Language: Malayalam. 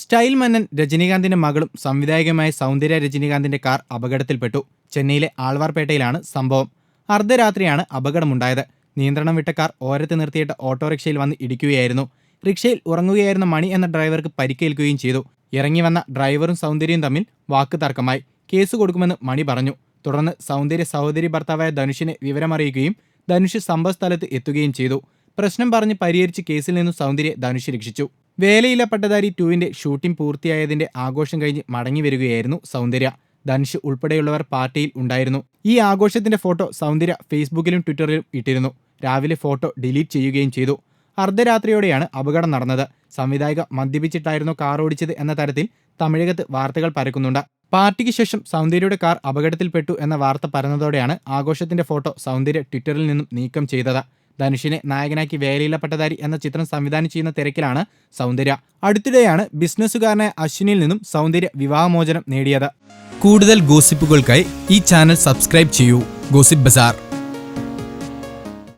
സ്റ്റൈൽ മന്നൻ രജനീകാന്തിന്റെ മകളും സംവിധായകമായ സൗന്ദര്യ രജനീകാന്തിന്റെ കാർ അപകടത്തിൽപ്പെട്ടു. ചെന്നൈയിലെ ആൾവാർപേട്ടയിലാണ് സംഭവം. അർദ്ധരാത്രിയാണ് അപകടമുണ്ടായത്. നിയന്ത്രണം വിട്ട കാർ ഓരത്ത് നിർത്തിയിട്ട് ഓട്ടോറിക്ഷയിൽ വന്ന് ഇടിക്കുകയായിരുന്നു. റിക്ഷയിൽ ഉറങ്ങുകയായിരുന്ന മണി എന്ന ഡ്രൈവർക്ക് പരിക്കേൽക്കുകയും ചെയ്തു. ഇറങ്ങി വന്ന ഡ്രൈവറും സൗന്ദര്യയും തമ്മിൽ വാക്ക് തർക്കമായി കേസ് കൊടുക്കുമെന്ന് മണി പറഞ്ഞു. തുടർന്ന് സൗന്ദര്യ സഹോദരി ഭർത്താവായ ധനുഷിനെ വിവരമറിയിക്കുകയും ധനുഷ് സംഭവസ്ഥലത്ത് എത്തുകയും ചെയ്തു. പ്രശ്നം പറഞ്ഞ് പരിഹരിച്ച് കേസിൽ നിന്നും സൗന്ദര്യ ധനുഷ് രക്ഷിച്ചു. വേലയില്ല പട്ടധാരി ടുവിന്റെ ഷൂട്ടിംഗ് പൂർത്തിയായതിന്റെ ആഘോഷം കഴിഞ്ഞ് മടങ്ങി വരികയായിരുന്നു സൗന്ദര്യ. ധനുഷ് ഉൾപ്പെടെയുള്ളവർ പാർട്ടിയിൽ ഉണ്ടായിരുന്നു. ഈ ആഘോഷത്തിന്റെ ഫോട്ടോ സൗന്ദര്യ ഫേസ്ബുക്കിലും ട്വിറ്ററിലും ഇട്ടിരുന്നു. രാവിലെ ഫോട്ടോ ഡിലീറ്റ് ചെയ്യുകയും ചെയ്തു. അർദ്ധരാത്രിയോടെയാണ് അപകടം നടന്നത്. സംവിധായക മദ്യപിച്ചിട്ടായിരുന്നു കാർ ഓടിച്ചത് എന്ന തരത്തിൽ തമിഴകത്ത് വാർത്തകൾ പരക്കുന്നുണ്ട്. പാർട്ടിക്ക് ശേഷം സൗന്ദര്യയുടെ കാർ അപകടത്തിൽപ്പെട്ടു എന്ന വാർത്ത പരന്നതോടെയാണ് ആഘോഷത്തിന്റെ ഫോട്ടോ സൗന്ദര്യ ട്വിറ്ററിൽ നിന്നും നീക്കം ചെയ്തത്. ധനുഷിനെ നായകനാക്കി വേലയില പട്ടധാരി എന്ന ചിത്രം സംവിധാനം ചെയ്യുന്ന തിരക്കിലാണ് സൗന്ദര്യ. അടുത്തിടെയാണ് ബിസിനസ്സുകാരനായ അശ്വിനിൽ നിന്നും സൗന്ദര്യ വിവാഹമോചനം നേടിയത്. കൂടുതൽ ഗോസിപ്പുകൾക്കായി ഈ ചാനൽ സബ്സ്ക്രൈബ് ചെയ്യൂ. Gossip bazaar.